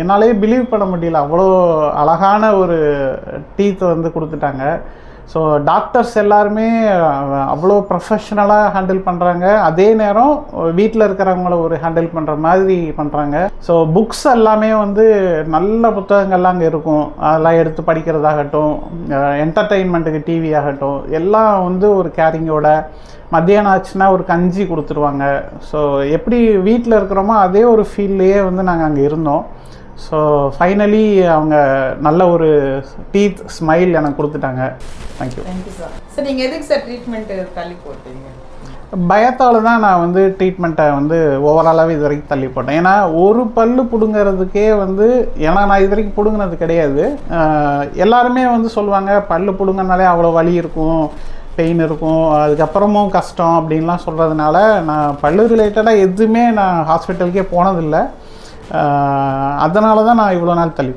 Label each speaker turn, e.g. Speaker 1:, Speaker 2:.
Speaker 1: என்னாலேயே பிலீவ் பண்ண முடியல. அவ்வளோ அழகான ஒரு டீத் வந்து கொடுத்துட்டாங்க. ஸோ டாக்டர்ஸ் எல்லாருமே அவ்வளோ ப்ரொஃபஷ்னலாக ஹேண்டில் பண்ணுறாங்க அதே நேரம் வீட்டில் இருக்கிறவங்கள ஒரு ஹேண்டில் பண்ணுற மாதிரி பண்ணுறாங்க ஸோ புக்ஸ் எல்லாமே வந்து நல்ல புத்தகங்கள்லாம் அங்கே இருக்கும். அதெல்லாம் எடுத்து படிக்கிறதாகட்டும் என்டர்டெயின்மெண்ட்டுக்கு டிவி ஆகட்டும் எல்லாம் வந்து ஒரு கேரிங்கோட மத்தியானம் ஆச்சுன்னா ஒரு கஞ்சி கொடுத்துருவாங்க. ஸோ எப்படி வீட்டில் இருக்கிறோமோ அதே ஒரு ஃபீல்லையே வந்து நாங்கள் அங்கே இருந்தோம். ஸோ ஃபைனலி அவங்க நல்ல ஒரு டீத் ஸ்மைல் எனக்கு கொடுத்துட்டாங்க. தேங்க்யூ
Speaker 2: தேங்க்யூ சார் சார் நீங்கள் எதுக்கு சார் ட்ரீட்மெண்ட் தள்ளி போட்டீங்க?
Speaker 1: பயத்தால் தான் நான் வந்து ட்ரீட்மெண்ட்டை வந்து ஓவராலாகவே இது வரைக்கும் தள்ளி போட்டேன். ஏன்னா ஒரு பல்லு பிடுங்கிறதுக்கே வந்து ஏன்னா நான் இது வரைக்கும் பிடுங்கினது கிடையாது. எல்லாருமே வந்து சொல்லுவாங்க பல்லு பிடுங்கினாலே அவ்வளோ வலி இருக்கும் பெயின் இருக்கும் அதுக்கப்புறமும் கஷ்டம் அப்படின்லாம் சொல்கிறதுனால நான் பல்லு ரிலேட்டடாக எதுவுமே நான் ஹாஸ்பிட்டலுக்கே போனதில்லை. அதனால தான் நான் இவ்வளோ நாள் தள்ளி